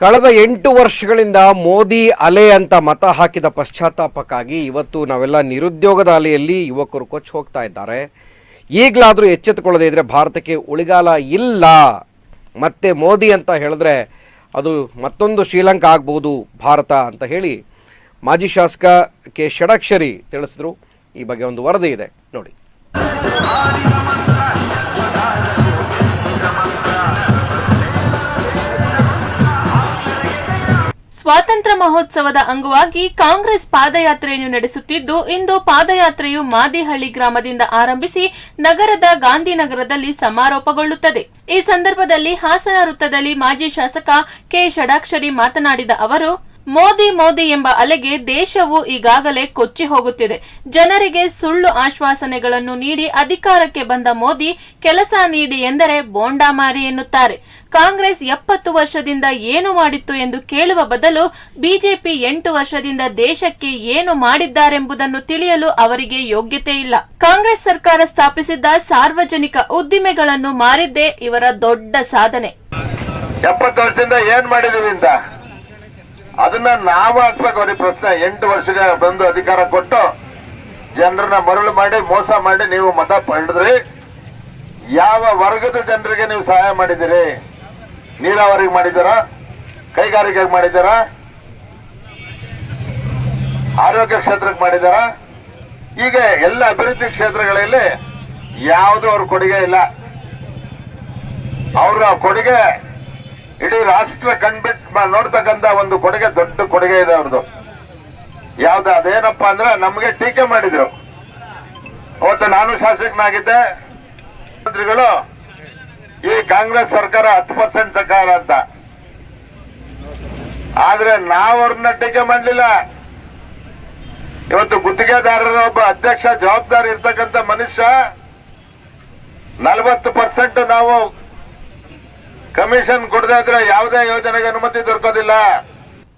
ಕಳೆದ ಎಂಟು ವರ್ಷಗಳಿಂದ ಮೋದಿ ಅಲೆ ಅಂತ ಮತ ಹಾಕಿದ ಪಶ್ಚಾತ್ತಾಪಕ್ಕಾಗಿ ಇವತ್ತು ನಾವೆಲ್ಲ ನಿರುದ್ಯೋಗದ ಅಲೆಯಲ್ಲಿ ಯುವಕರು ಕೊಚ್ಚಿ ಹೋಗ್ತಾ ಇದ್ದಾರೆ. ಈಗಲಾದರೂ ಎಚ್ಚೆತ್ತುಕೊಳ್ಳದೇ ಇದ್ರೆ ಭಾರತಕ್ಕೆ ಉಳಿಗಾಲ ಇಲ್ಲ. ಮತ್ತೆ ಮೋದಿ ಅಂತ ಹೇಳಿದ್ರೆ ಅದು ಮತ್ತೊಂದು ಶ್ರೀಲಂಕಾ ಆಗ್ಬೋದು, ಭಾರತ ಅಂತ ಹೇಳಿ ಮಾಜಿ ಶಾಸಕ ಕೆ ಷಡಾಕ್ಷರಿ ತಿಳಿಸಿದ್ರು. ಈ ಬಗ್ಗೆ ಒಂದು ವರದಿ ಇದೆ. ನೋಡಿ. ಸ್ವಾತಂತ್ರ್ಯ ಮಹೋತ್ಸವದ ಅಂಗವಾಗಿ ಕಾಂಗ್ರೆಸ್ ಪಾದಯಾತ್ರೆಯನ್ನು ನಡೆಸುತ್ತಿದ್ದು, ಇಂದು ಪಾದಯಾತ್ರೆಯು ಮಾದಿಹಳ್ಳಿ ಗ್ರಾಮದಿಂದ ಆರಂಭಿಸಿ ನಗರದ ಗಾಂಧಿನಗರದಲ್ಲಿ ಸಮಾರೋಪಗೊಳ್ಳುತ್ತದೆ. ಈ ಸಂದರ್ಭದಲ್ಲಿ ಹಾಸನ ವೃತ್ತದಲ್ಲಿ ಮಾಜಿ ಶಾಸಕ ಕೆ. ಷಡಾಕ್ಷರಿ ಮಾತನಾಡಿದ ಅವರು ಮೋದಿ ಮೋದಿ ಎಂಬ ಅಲೆಗೆ ದೇಶವು ಈಗಾಗಲೇ ಕೊಚ್ಚಿ ಹೋಗುತ್ತಿದೆ. ಜನರಿಗೆ ಸುಳ್ಳು ಆಶ್ವಾಸನೆಗಳನ್ನು ನೀಡಿ ಅಧಿಕಾರಕ್ಕೆ ಬಂದ ಮೋದಿ ಕೆಲಸ ನೀಡಿ ಎಂದರೆ ಬೋಂಡಾಮಾರಿ ಎನ್ನುತ್ತಾರೆ. ಕಾಂಗ್ರೆಸ್ ಎಪ್ಪತ್ತು ವರ್ಷದಿಂದ ಏನು ಮಾಡಿತ್ತು ಎಂದು ಕೇಳುವ ಬದಲು ಬಿಜೆಪಿ ಎಂಟು ವರ್ಷದಿಂದ ದೇಶಕ್ಕೆ ಏನು ಮಾಡಿದ್ದಾರೆಂಬುದನ್ನು ತಿಳಿಯಲು ಅವರಿಗೆ ಯೋಗ್ಯತೆ ಇಲ್ಲ. ಕಾಂಗ್ರೆಸ್ ಸರ್ಕಾರ ಸ್ಥಾಪಿಸಿದ್ದ ಸಾರ್ವಜನಿಕ ಉದ್ದಿಮೆಗಳನ್ನು ಮಾರಿದ್ದೇ ಇವರ ದೊಡ್ಡ ಸಾಧನೆ. ಎಪ್ಪತ್ತು ವರ್ಷದಿಂದ ಏನ್ ಮಾಡಿದ್ರಿಂದ ಅದನ್ನ ನಾವು ಹಾಕ್ಬೇಕು ಅವ್ರಿಗೆ ಪ್ರಶ್ನೆ. ಎಂಟು ವರ್ಷಕ್ಕೆ ಬಂದು ಅಧಿಕಾರ ಕೊಟ್ಟು ಜನರನ್ನ ಮರಳು ಮಾಡಿ, ಮೋಸ ಮಾಡಿ ನೀವು ಮತ ಪಡೆದ್ರಿ. ಯಾವ ವರ್ಗದ ಜನರಿಗೆ ನೀವು ಸಹಾಯ ಮಾಡಿದಿರಿ ನೀರಾವರಿಗೆ ಮಾಡಿದಾರ ಕೈಗಾರಿಕೆಗೆ ಮಾಡಿದಾರ ಆರೋಗ್ಯ ಕ್ಷೇತ್ರಕ್ಕೆ ಮಾಡಿದಾರ ಈಗ ಎಲ್ಲ ಅಭಿವೃದ್ಧಿ ಕ್ಷೇತ್ರಗಳಲ್ಲಿ ಯಾವುದು ಅವ್ರ ಕೊಡುಗೆ ಇಲ್ಲ. ಅವರ ಕೊಡುಗೆ ಇಡೀ ರಾಷ್ಟ್ರ ಕಣ್ಬಿಟ್ಟು ನೋಡ್ತಕ್ಕಂತ ಒಂದು ಕೊಡುಗೆ, ದೊಡ್ಡ ಕೊಡುಗೆ ಇದೆ ಅವ್ರದ್ದು ಯಾವ್ದು, ಅದೇನಪ್ಪ ಅಂದ್ರೆ ನಮಗೆ ಟೀಕೆ ಮಾಡಿದ್ರು. ಅವತ್ತು ನಾನು ಶಾಸಕನಾಗಿದ್ದೆ. ಮಂತ್ರಿಗಳು, ಈ ಕಾಂಗ್ರೆಸ್ ಸರ್ಕಾರ ಹತ್ತು ಪರ್ಸೆಂಟ್ ಸರ್ಕಾರ ಅಂತ. ಆದ್ರೆ ನಾವು ಅವ್ರನ್ನ ಟೀಕೆ ಮಾಡಲಿಲ್ಲ. ಇವತ್ತು ಗುತ್ತಿಗೆದಾರರ ಒಬ್ಬ ಅಧ್ಯಕ್ಷ, ಜವಾಬ್ದಾರಿ ಇರ್ತಕ್ಕಂಥ ಮನುಷ್ಯ, ನಲವತ್ತು ಪರ್ಸೆಂಟ್ ನಾವು ಕಮಿಷನ್ ಕೊಡದೇ ಯಾವುದೇ ಯೋಜನೆಗೆ ಅನುಮತಿ ದೊರಕೋದಿಲ್ಲ.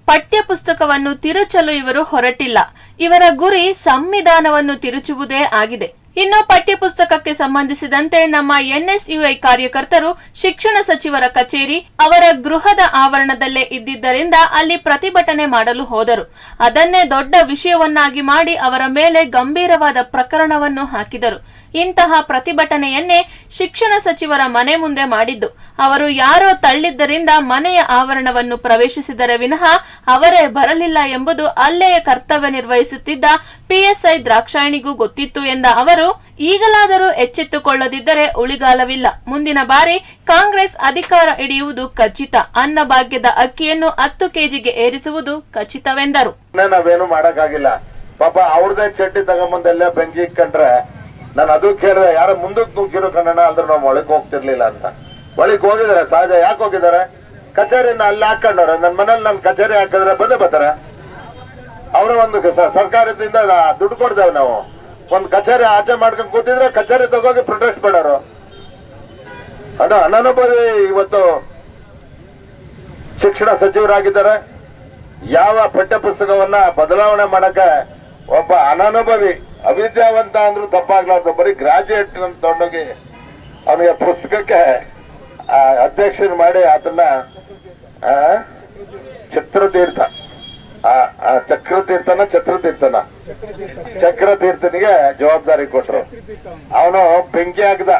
ಪಠ್ಯ ಪುಸ್ತಕವನ್ನು ತಿರುಚಲು ಇವರು ಹೊರಟಿಲ್ಲ. ಇವರ ಗುರಿ ಸಂವಿಧಾನವನ್ನು ತಿರುಚುವುದೇ ಆಗಿದೆ. ಇನ್ನು ಪಠ್ಯಪುಸ್ತಕಕ್ಕೆ ಸಂಬಂಧಿಸಿದಂತೆ ನಮ್ಮ ಎನ್ಎಸ್ಯುಐ ಕಾರ್ಯಕರ್ತರು, ಶಿಕ್ಷಣ ಸಚಿವರ ಕಚೇರಿ, ಅವರ ಗೃಹದ ಆವರಣದಲ್ಲೇ ಇದ್ದಿದ್ದರಿಂದ ಅಲ್ಲಿ ಪ್ರತಿಭಟನೆ ಮಾಡಲು ಹೋದರು. ಅದನ್ನೇ ದೊಡ್ಡ ವಿಷಯವನ್ನಾಗಿ ಮಾಡಿ ಅವರ ಮೇಲೆ ಗಂಭೀರವಾದ ಪ್ರಕರಣವನ್ನು ಹಾಕಿದರು. ಇಂತಹ ಪ್ರತಿಭಟನೆಯನ್ನೇ ಶಿಕ್ಷಣ ಸಚಿವರ ಮನೆ ಮುಂದೆ ಮಾಡಿದ್ದು. ಅವರು ಯಾರೋ ತಳ್ಳಿದ್ದರಿಂದ ಮನೆಯ ಆವರಣವನ್ನು ಪ್ರವೇಶಿಸಿದರೆ ವಿನಃ ಅವರೇ ಬರಲಿಲ್ಲ ಎಂಬುದು ಅಲ್ಲೇ ಕರ್ತವ್ಯ ನಿರ್ವಹಿಸುತ್ತಿದ್ದ ಪಿಎಸ್ಐ ದ್ರಾಕ್ಷಾಯಣಿಗೂ ಗೊತ್ತಿತ್ತು ಎಂದ ಅವರು, ಈಗಲಾದರೂ ಎಚ್ಚೆತ್ತುಕೊಳ್ಳದಿದ್ದರೆ ಉಳಿಗಾಲವಿಲ್ಲ. ಮುಂದಿನ ಬಾರಿ ಕಾಂಗ್ರೆಸ್ ಅಧಿಕಾರ ಹಿಡಿಯುವುದು ಖಚಿತ. ಅನ್ನಭಾಗ್ಯದ ಅಕ್ಕಿಯನ್ನು ಹತ್ತು ಕೆಜಿಗೆ ಏರಿಸುವುದು ಖಚಿತವೆಂದರು. ನಾವೇನು ಮಾಡಕ್ಕಾಗಿಲ್ಲ. ಪಾಪ ಅವ್ರದೇ ಚಡ್ಡಿ ತಗೊಂಬಂದೆಲ್ಲ ಬೆಂಕಿ ಇಕ್ಕಂಡ್ರೆ ನಾನು ಅದು ಕೇಳಿದೆ ಯಾರ ಮುಂದಕ್ಕೆ ನುಗ್ಗಿರೋ ಕಣ್ಣಣ್ಣ ಅಂದ್ರೆ ನಾವು ಒಳಗೆ ಹೋಗ್ತಿರ್ಲಿಲ್ಲ ಅಂತ. ಒಳಗೆ ಹೋಗಿದಾರೆ ಸಹಜ. ಯಾಕೆ ಹೋಗಿದ್ದಾರೆ? ಕಚೇರಿನ ಅಲ್ಲಿ ಹಾಕೊಂಡವ್ರೆ ನನ್ನ ಮನೇಲಿ ನಾನು ಕಚೇರಿ ಹಾಕಿದ್ರೆ ಬಂದೇ ಬರ್ತಾರೆ. ಅವರ ಒಂದು ಸರ್ಕಾರದಿಂದ ದುಡ್ಡು ಕೊಡ್ತೇವೆ ನಾವು. ಒಂದು ಕಚೇರಿ ಆಚೆ ಮಾಡ್ಕೊಂಡು ಕೂತಿದ್ರೆ ಕಚೇರಿ ತಗೋಗಿ ಪ್ರೊಟೆಸ್ಟ್ ಮಾಡೋರು. ಅದು ಅನನುಭವಿ ಇವತ್ತು ಶಿಕ್ಷಣ ಸಚಿವರಾಗಿದ್ದಾರೆ. ಯಾವ ಪಠ್ಯ ಪುಸ್ತಕವನ್ನ ಬದಲಾವಣೆ ಮಾಡಕ್ಕೆ ಒಬ್ಬ ಅನನುಭವಿ ಅವಿದ್ಯಾವಂತ ಅಂದ್ರು ತಪ್ಪಾಗ್ಲಾರ್ದು. ಬರೀ ಗ್ರಾಜುಯೇಟ್ ಅಂತ ತಗೊಂಡೋಗಿ ಅವನಿಗೆ ಪುಸ್ತಕಕ್ಕೆ ಆ, ಅಧ್ಯಕ್ಷರು ಮಾಡಿ ಅದನ್ನ ಆ, ಚಿತ್ರತೀರ್ಥ ಚಕ್ರತೀರ್ಥನ ಛತ್ರತೀರ್ಥನ ಚಕ್ರತೀರ್ಥನಿಗೆ ಜವಾಬ್ದಾರಿ ಕೊಟ್ರು. ಅವನು ಬೆಂಕಿ ಹಾಕ್ದ.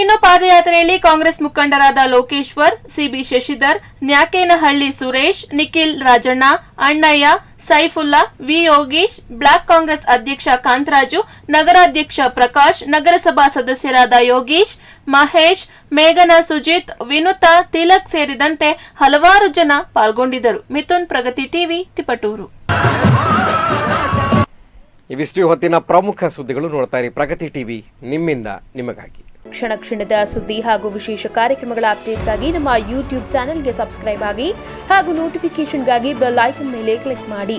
ಇನ್ನು ಪಾದಯಾತ್ರೆಯಲ್ಲಿ ಕಾಂಗ್ರೆಸ್ ಮುಖಂಡರಾದ Lokeshwar, C B Shashidhar, Nyakenahalli Suresh, Nikhil Rajanna, Annaiah, Saifulla, V Yogish, block Congress ಅಧ್ಯಕ್ಷ ಕಾಂತರಾಜು, ನಗರಾಧ್ಯಕ್ಷ ಪ್ರಕಾಶ್, ನಗರಸಭಾ ಸದಸ್ಯರಾದ ಯೋಗೀಶ್, ಮಹೇಶ್, ಮೇಘನಾ ಸುಜಿತ್, ವಿನುತಾ, ತಿಲಕ್ ಸೇರಿದಂತೆ ಹಲವಾರು ಜನ ಪಾಲ್ಗೊಂಡಿದ್ದರು. ಮಿಥುನ್ ಪ್ರಗತಿ ಟಿವಿ, ತಿಪಟೂರು. ಇವಿಷ್ಟು ಹೊತ್ತಿನ ಪ್ರಮುಖ ಸುದ್ದಿಗಳು ನೋಡ್ತಾ ಇರಿ. ಪ್ರಗತಿ ಟಿವಿ ನಿಮ್ಮಿಂದ ನಿಮಗಾಗಿ. ಕ್ಷಣ ಕ್ಷಣದ ಸುದ್ದಿ ಹಾಗೂ ವಿಶೇಷ ಕಾರ್ಯಕ್ರಮಗಳ ಅಪ್ಡೇಟ್ಗಾಗಿ ನಮ್ಮ ಯೂಟ್ಯೂಬ್ ಚಾನೆಲ್ಗೆ ಸಬ್ಸ್ಕ್ರೈಬ್ ಆಗಿ ಹಾಗೂ ನೋಟಿಫಿಕೇಷನ್ಗಾಗಿ ಬೆಲ್ ಐಕನ್ ಮೇಲೆ ಕ್ಲಿಕ್ ಮಾಡಿ.